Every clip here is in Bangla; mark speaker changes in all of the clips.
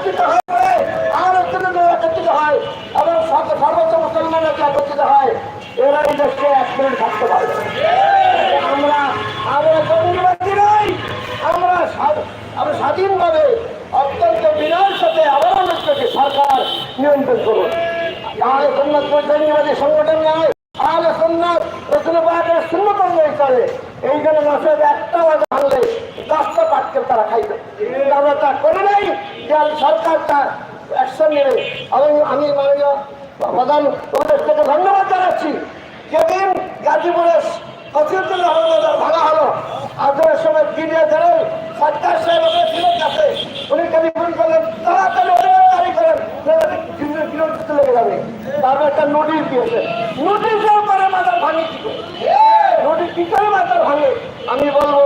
Speaker 1: একত্রিত হয়ে পড়ে আলোচনা একত্রিত হয় এবং সর্বোচ্চ মুসলমানরা একত্রিত হয়। এরা এই দেশকে এক মিনিট থাকতে পারবে আমরা আমরা জঙ্গিবাদী নই, আমরা আমরা স্বাধীনভাবে অত্যন্ত বিনয়ের সাথে আবার সরকার নিয়ন্ত্রণ করুন। আহলে সুন্নাত কোন জঙ্গিবাদী সংগঠন নয় আহলে সুন্নাত রসুলবাদের শূন্যতম চলে এই জন্য মাসে একটা বাজে ভাঙলে দশটা পাটকেল তারা খাইবে। আমরা তা করে নাই যে সরকার তার অ্যাকশন নেবে এবং আমি মাননীয় প্রধান উপদেষ্টাকে ধন্যবাদ জানাচ্ছি। যেদিন গাজীপুরের কচিরুদ্দুল্লাহ বাজার ভাঙা হলো আপনার সময় গিরিয়া জেলার সরকার সাহেব ওদের ছিলেন উনি টেলিফোন করলেন, তাড়াতাড়ি করেন কিলোমিটার লেগে যাবে। তারপর একটা নোটিশ দিয়েছে। নোটিশের পরে মাথার ভাঙি? নোটিশ কি করে মাথার ভাঙে? আমি বলব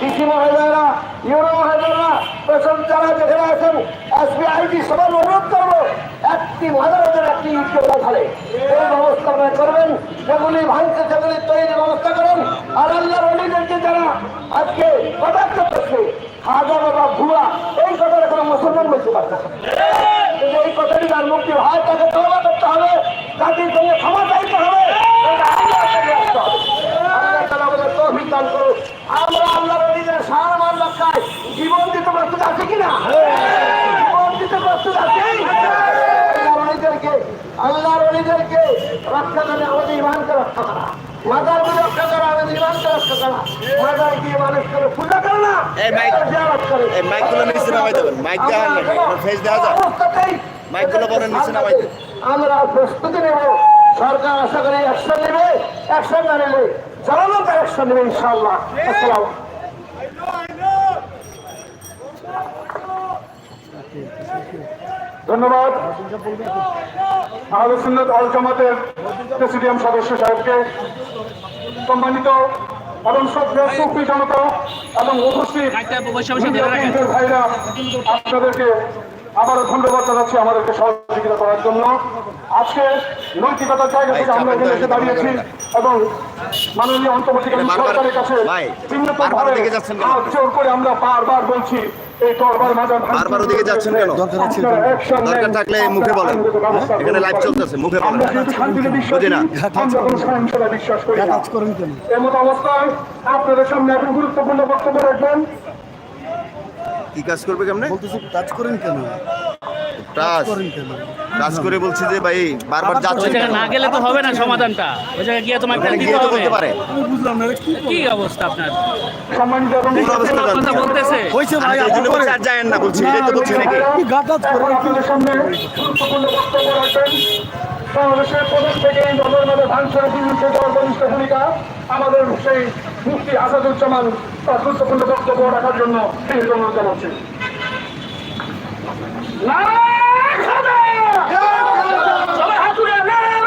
Speaker 1: ডিসি মহাজয়রা ইউরো মহাজয়রা প্রশাসন যারা যেখানে আছেন এসবি আইডি সবার অনুরোধ করব, একটি মাদারতের একটি ধারে এই ব্যবস্থা করবেন, যেগুলি ভাঙছে, সেগুলি তৈরির ব্যবস্থা করেন, আর আল্লাহর অলিদেরকে যারা আজকে কটাক্ষ করছে, খাজা বাবা, ভুয়া, এই কথাটা কোনো মুসলমান বলতে পারছে এই কথাটি তার মুক্তি হয় তাকে করতে হবে, তাকে সঙ্গে ক্ষমা চাইতে হবে এটা আল্লাহর কাছে আসতে হবে। আল্লাহ তাআলা আমাদের তৌফিক দান করুন। আমরা আল্লাহর অলিদের সার মান রক্ষায় জীবন দিতে প্রস্তুত আছে কিনা দিতে প্রস্তুত আছি আল্লাহর অলিদেরকে রক্ষা করে আমাদের ইমানকে রক্ষা করা মাদার রক্ষা করা আমাদের ইমানকে রক্ষা করা মাদার গিয়ে মানুষকে পূজা করে না জিয়ারত করে।
Speaker 2: এই মাইকগুলো নিচে নামাই দেবেন। মাইক
Speaker 1: আমরা
Speaker 2: ফেস দেখা যায়। মাইকগুলো বলেন নিচে নামাই দেন।
Speaker 1: আমরা প্রস্তুতি নেব সরকার আশা করি অ্যাকশন নেবে অ্যাকশন না নিলে জনগণ অ্যাকশন নেবে ইনশাআল্লাহ আসসালাম
Speaker 3: ধন্যবাদ। সুন্নাত আল জামাতের প্রেসিডিয়াম সদস্য সাহেবকে সম্মানিত এবং সুফি জনতা এবং উপস্থিত ভাইরা আপনাদেরকে আবারও ধন্যবাদ জানাচ্ছি আমাদেরকে সহযোগিতা করার জন্য। আজকে নৈতিকতার জায়গা থেকে আমরা এখানে এসে দাঁড়িয়েছি এবং মাননীয় অন্তর্বর্তীকালীন সরকারের কাছে চিহ্নিত ভাবে জোর করে আমরা বারবার বলছি
Speaker 2: বারবার ওদিকে যাচ্ছেন কেন?
Speaker 3: আপনারা
Speaker 2: দরকার থাকলে মুখে বলেন। এখানে লাইভ চলতেছে, মুখে বলেন। বুঝি না।
Speaker 3: অবস্থায় আপনাদের সামনে এখন গুরুত্বপূর্ণ বক্তব্য রাখবেন।
Speaker 2: কি কাজ করবে কেমনে?
Speaker 4: বলতেছি টাচ করেন কেন?
Speaker 2: টাচ করে বলছি যে ভাই বারবার
Speaker 5: ওই
Speaker 2: যাচ্ছে
Speaker 5: জায়গায় না গেলে তো হবে না সমাধানটা। ওই জায়গায় গিয়ে তোমাকে দিতে হবে।
Speaker 2: বলতে পারে
Speaker 4: বুঝলাম না কি
Speaker 5: কি অবস্থা আপনার?
Speaker 3: সম্মানিত
Speaker 5: কথা বলতেছে।
Speaker 4: হয়েছে ভাই আপনি
Speaker 2: আর যায়েন না বলছি এটাই তো বলছি নাকি?
Speaker 4: কি করেন
Speaker 3: আপনাদের সামনে গুরুত্বপূর্ণ বক্তব্য রাখবেন। বাংলাদেশের প্রদেশ থেকে এই দলের মধ্যে ভাঙচুরে বিরুদ্ধে দেওয়ার ঘনিষ্ঠ ভূমিকা আমাদের সেই মুফতি আসাদুজ্জামান তার গুরুত্বপূর্ণ বক্তব্য রাখার জন্য অনুরোধ জানাচ্ছি নারায়ণ খাজা! সবাই হাত তুলে নারায়ণ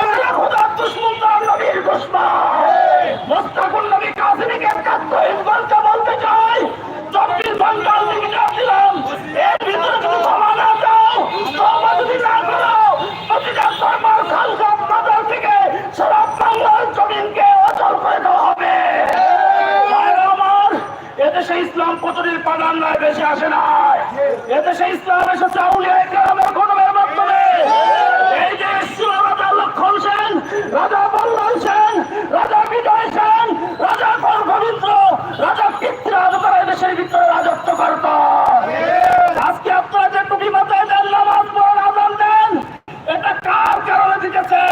Speaker 3: আমরা খোদার দুশমন তার নবীর দুশমন মুস্তাকুল নবী কাসিমিকে একাত্তহীন বলতে বলতে চাই চব্বিশ ঘণ্টা অধিকার দিলাম এর ভিতরে যদি ক্ষমা না দাও ক্ষমা যদি না করো প্রতিটা ধর্মের খালকা মাদার থেকে সারা বাংলার জমিনকে অচল করে দেওয়া হবে ভাইরা আমার এদেশে ইসলাম কতদিন প্রাধান নয় বেশি আসে নাই। এদেশে ইসলাম এসেছে আউলিয়া একরামের গণমের মাধ্যমে এই যে ঈশ্বর রাজা লক্ষণ সেন রাজা বল্লভ সেন রাজা বিজয় সেন রাজা গর্ভমিত্র রাজা পিতৃরাজ তারা এদেশের ভিতরে রাজত্ব করত আজকে আপনারা যে টুপি মাথায় দেন নামাজ পড়েন আজান দেন এটা কার কাছে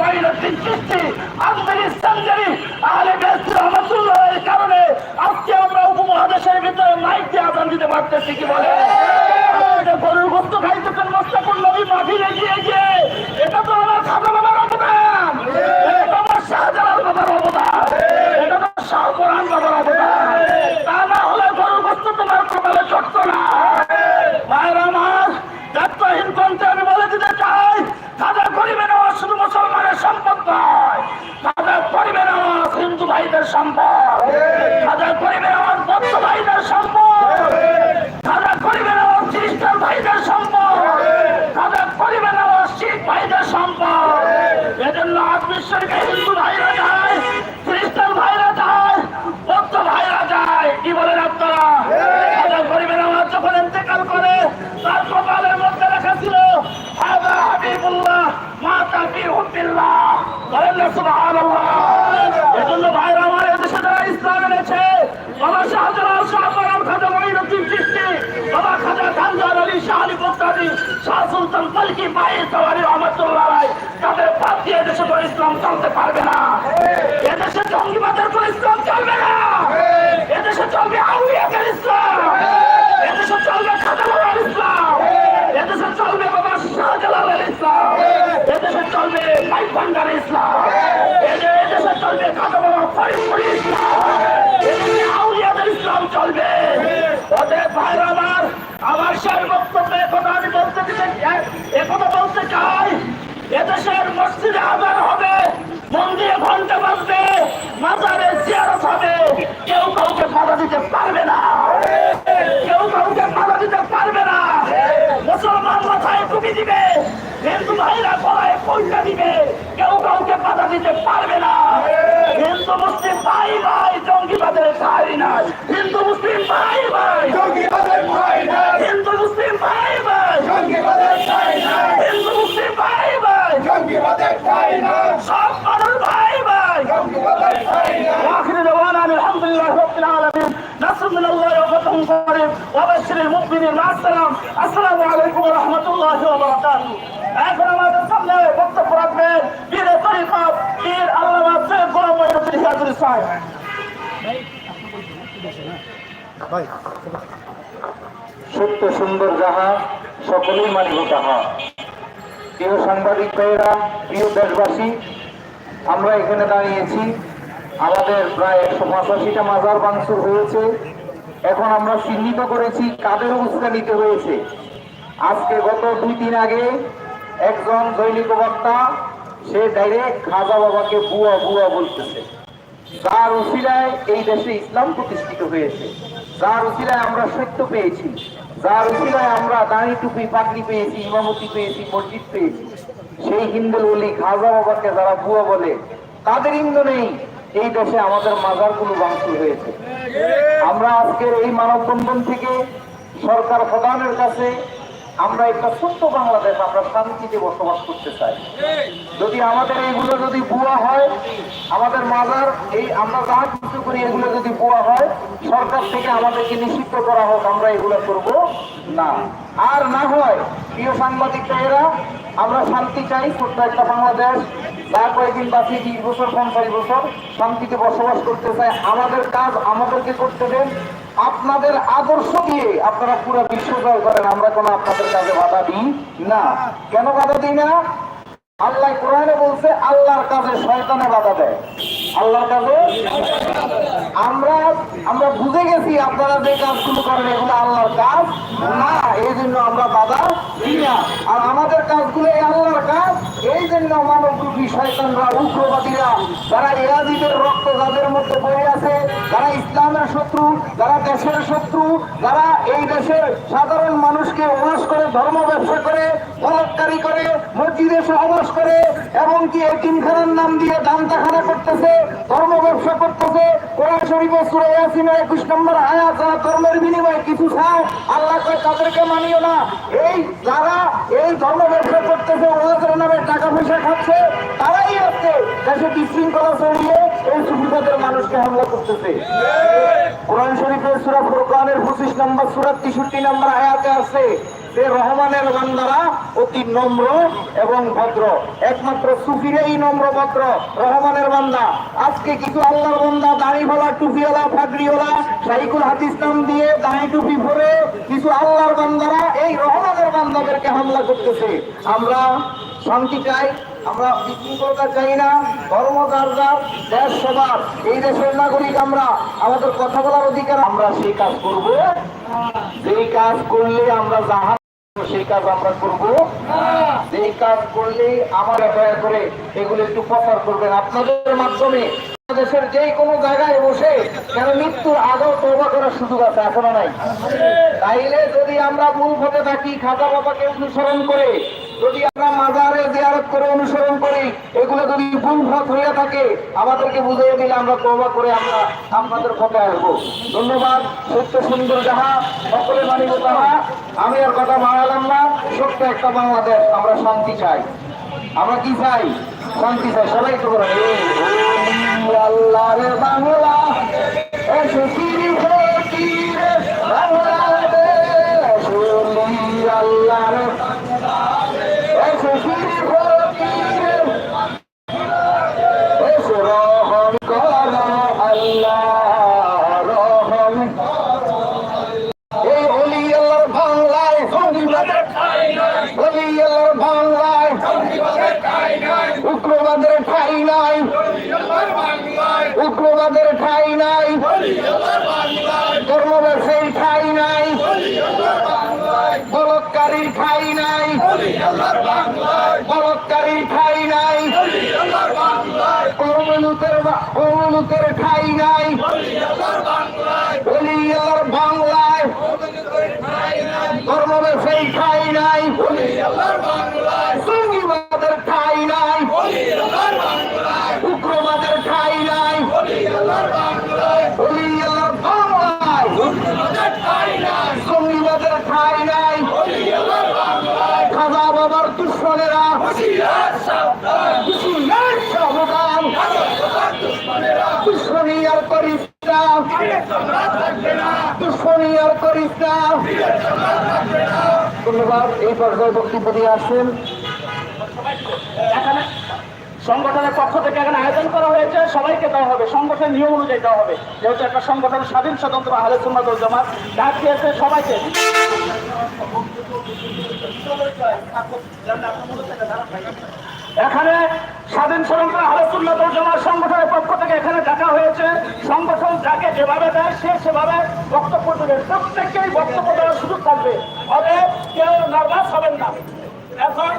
Speaker 3: মঈনুদ্দিন চিশতি আজমির ইসলামজারি আহলে বেত রহমাতুল্লাহের কারণে আজকে আমরা উপমহাদেশের ভিতরে মাইক দিয়ে আজান দিতে পারতেছি কি বলে। গরুর গোস্ত কোন মোস্তাকুর নবী মাহফিলে গিয়ে গিয়ে এটা তো আমার খাজা বাবার অবদান এটা তো আমার শাহজালাল বাবার অবদান এটা তো শাহ কোরআন বাবার অবদান তা না হলে গরুর গোস্ত তোমার কপালে চটত না মায়ের আমার দায়িত্বহীন কণ্ঠে আমি বলে দিতে চাই তাদের গরিবে নেওয়া শুধু মুসলমানের সম্পদ নয় তাদের গরিবে নেওয়া হিন্দু ভাইদের সম্পদ তাদের গরিবে নেওয়া বৌদ্ধ ভাইদের সম্পদ তাদের গরিবে নেওয়া খ্রিস্টান ভাইদের সম্পদ তাদের গরিবে নেওয়া শিখ ভাইদের সম্পদ এজন্য আজ বিশ্বকে হিন্দু ভাইরা যায় খ্রিস্টান ভাইরা যায় বৌদ্ধ ভাইরা যায় কি বলেন আপনারা তাদের গরিবে নেওয়া যখন ইন্তেকাল করে তার কপালের মধ্যে লেখা ছিল হাদা হাবিবুল্লাহ মাতা ফি হুব্বিল্লাহ বলেন না সুবহানাল্লাহ এজন্য ভাইরা আমার এদেশে যারা ইসলাম এনেছে, বাবা শাহজালাল শাহ পরাম খাজা খানজার আলী শাহ সুলতান কলকি ভাই সওয়ারি রহমতুল্লাহ তাদের বাদ দিয়ে এদেশে তো ইসলাম চলতে পারবে না। এদেশে জঙ্গিবাদের কোন ইসলাম চলবে না। এদেশে চলবে আউলিয়াদের ইসলাম এদেশে চলবে খাজা বাবার ইসলাম এদেশে চলবে বাবা শাহজালালের ইসলাম এদেশে চলবে ভাই ভান্ডারের ইসলাম। চলবে বাবা ফরিদপুরি চলবে। ওদের ভাইরা আমার আমার সেই বক্তব্যে একথা আমি বলতে দিতে বলতে চাই, এদেশের মসজিদে আজান হবে, মন্দিরে ঘণ্টা বাজবে, মাজারে জিয়ারত হবে। কেউ কাউকে বাধা দিতে পারবে না। কেউ কাউকে বাধা দিতে পারবে না। মুসলমান মাথায় টুপি দিবে। হিন্দু ভাইরা পয়সা দিবে। কেউ কাউকে বাধা দিতে পারবে না। হিন্দু মুসলিম ভাই ভাই জঙ্গিবাদের ঠাই নাই হিন্দু
Speaker 6: সত্য সুন্দর যাহা সকলেই মানিব তাহা। প্রিয় সাংবাদিক ভাইয়েরা প্রিয় দেশবাসী আমরা এখানে দাঁড়িয়েছি। আমাদের প্রায় একশো পঁচাশিটা মাজার মাংস হয়েছে। এখন আমরা চিহ্নিত করেছি কাদের উস্কানিতে হয়েছে। আজকে গত দুই দিন আগে একজন দৈনিক বক্তা সে ডাইরেক্ট খাজা বাবাকে বুয়া বুয়া বলতেছে। যার উসিলায় এই দেশে ইসলাম প্রতিষ্ঠিত হয়েছে। যার উসিলায় আমরা সত্য পেয়েছি। যার উসিলায় আমরা দাঁড়ি টুপি, পাগড়ি পেয়েছি, ইমামতি পেয়েছি, মসজিদ পেয়েছি। সেই হিন্দুল অলি খাজা বাবাকে যারা বুয়া বলে, তাদের ইন্ধনেই এই দেশে আমাদের মাজার মাজারগুলো ভাঙচুর হয়েছে। আমরা আজকের এই মানববন্ধন থেকে সরকার প্রধানের কাছে আমরা একটা ছোট্ট বাংলাদেশ, আমরা শান্তিতে বসবাস করতে চাই। যদি আমাদের এইগুলো যদি বুয়া হয়, আমাদের মাজার, এই আমরা যা কিছু করি এগুলো যদি বুয়া হয়, সরকার থেকে আমাদেরকে নিষিদ্ধ করা হোক, আমরা এগুলো করব না। আর না হয়, প্রিয় সাংবাদিক ভাইয়েরা আমরা শান্তি চাই, ছোট্ট একটা বাংলাদেশ। বছর বছর বসবাস করতে আমাদের কাজ করতে আপনাদের আদর্শ দিয়ে আপনারা পুরো বিশ্ব জয় করেন। আমরা কোনো আপনাদের কাজে বাধা দিই না। কেন বাধা দিই না? আল্লাহ কোরআনে বলছে, আল্লাহর কাজে শয়তানে বাধা দেয়। আল্লাহর কাজে আমরা আমরা বুঝে গেছি আপনারা যে কাজগুলো করেন, এগুলো আল্লাহর কাজ। না, এই জন্য আমরা বাধা দিই না। আর আমাদের কাজগুলো এই আল্লাহর কাজ। এই জন্য মানবরূপী শয়তানরা, উগ্রবাদীরা, যারা এরাজিদের রক্ত যাদের মধ্যে বয়ে আছে, যারা ইসলামের শত্রু, যারা দেশের শত্রু, যারা এই দেশের সাধারণ মানুষকে ওনাস করে, ধর্ম ব্যবসা করে, বলৎকারী করে, মসজিদে সহবাস করে এমনকি এটিমখানার নাম দিয়ে দান্তাখানা করতেছে, ধর্ম ব্যবসা করতেছে, কোরআন শরীফে সুরে ইয়াসিনের একুশ নম্বর আয়াত যারা ধর্মের বিনিময়ে কিছু চাও আল্লাহ কয় তাদেরকে মানিও না। এই যারা এই ধর্ম ব্যবসা করতেছে ওনাদের নামে টাকা পয়সা খাচ্ছে তারাই দেশে বিশৃঙ্খলা ছড়িয়ে এই সুবিধাদের মানুষকে হামলা করতেছে। কোরআন শরীফের সুরা ফুরকানের পঁচিশ নম্বর সুরা তেষট্টি নম্বর আয়াতে আছে যে রহমানের বান্দারা অতি নম্র এবং ভদ্র। একমাত্র সুফিরেই নম্র, ভদ্র, রহমানের বান্দা। আজকে কিছু আল্লাহর বান্দা, দাড়িওয়ালা, টুপিওয়ালা, ফাগড়িওয়ালা, সাইকুল হাদিস নাম দিয়ে দাড়ি টুপি পরে কিছু আল্লাহর বান্দারা এই রহমানের বান্দাদেরকে হামলা করতেছে। আমরা শান্তি চাই, আমরা বিশৃঙ্খলতা চাই না ধর্ম যার দেশ সবার এই দেশের নাগরিক আমরা, আমাদের কথা বলার অধিকার আমরা সেই কাজ করব। যেই কাজ করলে আমরা জাহান সেই কাজ আমরা কাজ করলে আমার দয়া করে এগুলো একটু প্রচার করবেন। আপনাদের মাধ্যমে দেশের যে কোনো জায়গায় বসে কেন মৃত্যুর আগেও তবা করার সুযোগ আছে নাই। তাইলে যদি আমরা ভুল হতে থাকি, খাজা বাবাকে অনুসরণ করে যদি আমরা মাজারে জিয়ারত করে অনুসরণ করি এগুলো যদি ভুল পথ হইয়া থাকে আমাদেরকে বুঝিয়ে দিলে আমরা তৌবা করে আমরা আপনাদের পথে আসব ধন্যবাদ সত্য সুন্দর যাহা সকলে মানিব তাহা আমি আর কথা বাড়ালাম না সত্য একটা বাংলাদেশ আমরা শান্তি চাই আমরা কি চাই শান্তি চাই সবাই তো বলেন, বলৎকারীর ঠাই নাই। কর্মলুতের কর্মলুতের ঠাই নাই। আল্লাহর বাংলায় কর্মব্যবসায়ী ঠাই নাই। সঙ্গীবাদের ঠাই নাই। উগ্রবাদের ঠাই নাই। অলি আল্লাহর বাংলায় সঙ্গীবাদের ঠাই নাই। ধন্যবাদ, এই পর্যায়ে বক্তব্য দিয়ে আসছেন
Speaker 3: এখানে সংগঠনের পক্ষ থেকে এখানে আয়োজন করা হয়েছে, সবাইকে দেওয়া হবে, সংগঠনের নিয়ম অনুযায়ী দেওয়া হবে। যেহেতু একটা সংগঠন স্বাধীন স্বতন্ত্র আহলে সুন্নাতুল জামাত, ডাক দিয়েছে সবাইকে। এখানে স্বাধীন স্বতন্ত্র আহলে সুন্নাতুল সংগঠনের পক্ষ থেকে এখানে ডাকা হয়েছে। সংগঠন যাকে যেভাবে দেয়, সে সেভাবে বক্তব্য দেবে। প্রত্যেককেই বক্তব্য দেওয়ার সুযোগ থাকবে। অতএব কেউ নার্ভাস হবেন না। এখন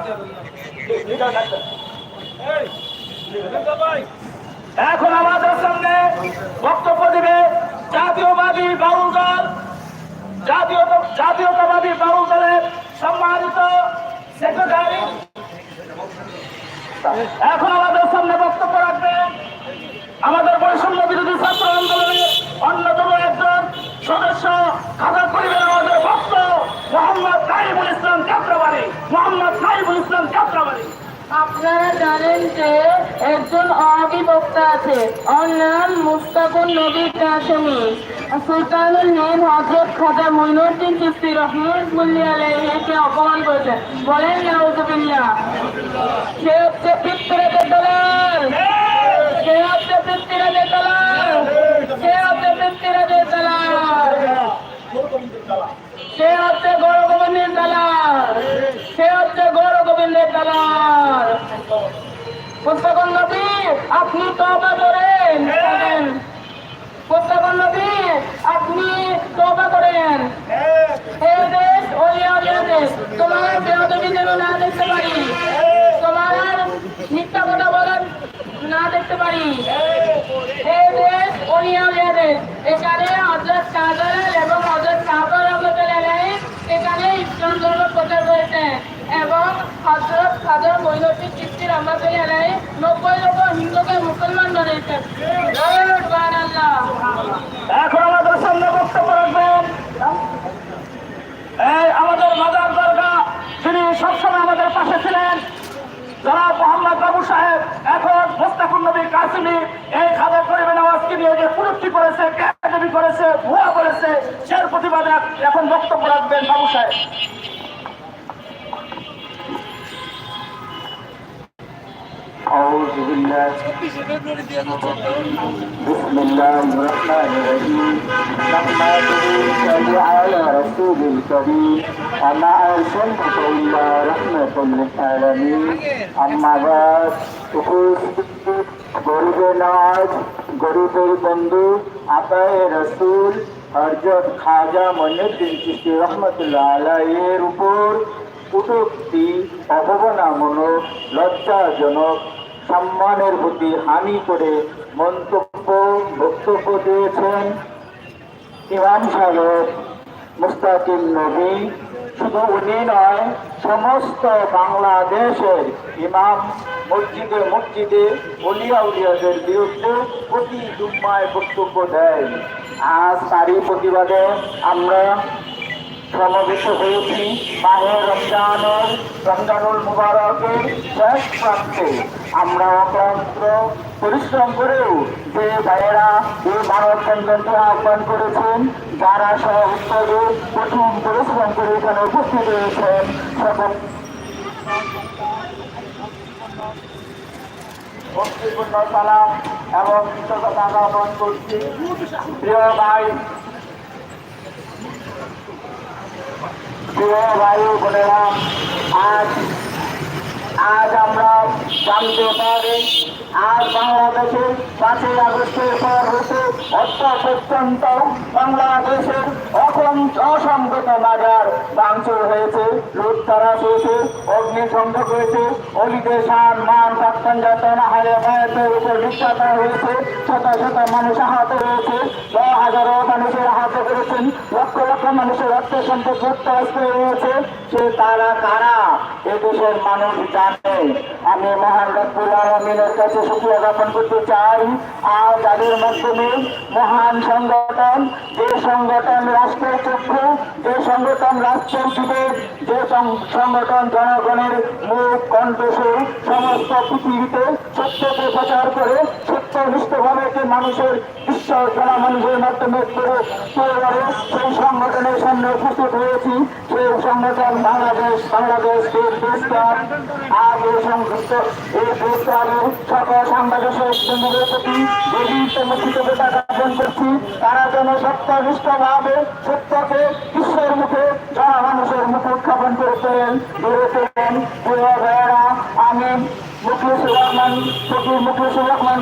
Speaker 3: এখন আমাদের সামনে বক্তব্য দিবে জাতীয়বাদী বাউল দল। জাতীয় জাতীয়তাবাদী বাউল দলের সম্মানিত সেক্রেটারি এখন আমাদের সামনে বক্তব্য রাখবেন আমাদের বৈষম্য বিরোধী ছাত্র আন্দোলনের অন্যতম একজন সদস্য খাতা করিবেন আমাদের ভক্ত মোহাম্মদ নাইবুল ইসলাম যাত্রাবাড়ি মোহাম্মদ নাইবুল ইসলাম যাত্রাবাড়ি
Speaker 7: আপনারা জানেন যে একজন অহাবি বক্তা আছে, ওর নাম মুস্তাকুর নবী কাসেমি সুলতানুল নেম হজরত খাজা মইনুদ্দিন চিস্তি রহমতুল্লাহ আলাইহিকে অপমান করেছে। বলেন, নাউজুবিল্লাহ। সে হচ্ছে পিতৃদের দলাল। সে হচ্ছে পিতৃদের দলাল সে হচ্ছে পিতৃদের দলাল সে হচ্ছে গৌর গোবিন্দের দালাল সে হচ্ছে গৌর গোবিন্দের দালাল পুস্তকন নবী আপনি তবা করেন পুস্তকন নবী আপনি তবা করেন হে দেশ ওই অলিয়া দেশ তোমার বেহদবি যেন না দেখতে পারি। তোমার মিথ্যা কথা বলার না দেখতে পারি। হে দেশ এখানে হজরত এবং হজরত এখানে ইসলাম ধর্ম প্রচার এবং হজরত খাদর মৈনবী চিত্তি রহমতুল্লাহ নব্বই লক্ষ হিন্দুকে মুসলমান বানিয়েছেন
Speaker 3: এখন আমাদের সামনে বক্তব্য রাখবেন। আমাদের মাদার সবসময় আমাদের পাশে ছিলেন যারা মোহাম্মদ বাবু সাহেব। এখন মোস্তাকুর নবী কাসিমি এই খাবার করিমে নামাজকে নিয়ে যে পুরুষটি করেছে ক্যাটাগরি করেছে, ভুয়া করেছে, সের প্রতিবাদে এখন বক্তব্য রাখবেন বাবু সাহেব।
Speaker 6: أعوذ بالله بسم الله الرحمن الرحيم نحمده ونصلي على رسول الكريم وما أرسلناك إلا رحمة للعالمين أما بعد উপস্থিত গরিবের নাজ গরিবের বন্ধু আপায় রসুল হরজত খাজা মনুদ্দিন চিস্তি রহমতুল্লাহ আলাইয়ের উপর কুটুক্তি অপমানামূলক লজ্জাজনক সম্মানের প্রতি হানি করে মন্তব্য, বক্তব্য দিয়েছেন ইমাম সাহেব মুস্তাকিম নবী। শুধু উনি নয়, সমস্ত বাংলাদেশের ইমাম মসজিদে মসজিদে উলিয়া উলিয়াদের বিরুদ্ধে প্রতি জুম্মায় বক্তব্য দেয়। আজ তারই প্রতিবাদে আমরা সমবেত হয়েছি, মাহে রমজানের রমজানুল মুবারকের শেষ প্রান্তে। আমরা অক্লান্ত পরিশ্রম করেও যে ভাইয়েরা এই মানব বন্ধনকে আহ্বান করেছেন, যারা সহ উত্তরে কঠিন পরিশ্রম করে এখানে উপস্থিত হয়েছেন, সকল ভক্তিপূর্ণ সালাম এবং কৃতজ্ঞতা জ্ঞাপন করছি। প্রিয় ভাই আজ আমরা জানতে পারি, আজ বাংলাদেশে হয়েছে লুটতারাস হয়েছে অগ্নিসংযোগ হয়েছে, অলিতে সান মান প্রাক্তন যাতন হারে মায়ের উপর নির্যাতন হয়েছে, শত শত মানুষ আহত হয়েছে হাজারো মানুষের আহত করেছেন, লক্ষ লক্ষ মানুষের অর্থ সম্পদ ক্ষতিগ্রস্ত হয়েছে। সে তারা কারা, এ দেশের মানুষ জানে। আমি মহান রব্বুল কাছে শুক্রিয়া জ্ঞাপন করতে চাই। আর তাদের মাধ্যমে মহান সংগঠন, যে সংগঠন রাষ্ট্রের চক্ষু, যে সংগঠন রাষ্ট্রের যুগের যে সংগঠন জনগণের মুখ কণ্ঠস্বর সমস্ত পৃথিবীতে সত্যকে প্রচার করে সত্যনিষ্ঠভাবে যে মানুষের ঈশ্বর জানা মানুষের মাধ্যমে সেই সংগঠনের সামনে উপস্থিত হয়েছি। সেই সংগঠন বাংলাদেশ বাংলাদেশ এই দেশটার আজ এই সংযুক্ত এই দেশটারের সকল সাংবাদিক বন্ধুদের প্রতি তারা যেন সত্যনিষ্ঠভাবে সত্যকে ঈশ্বর মুখে যারা মানুষের মুখে উত্থাপন বেরোতেন আমি মুখলিসুর রহমান মুখলিসুর রহমান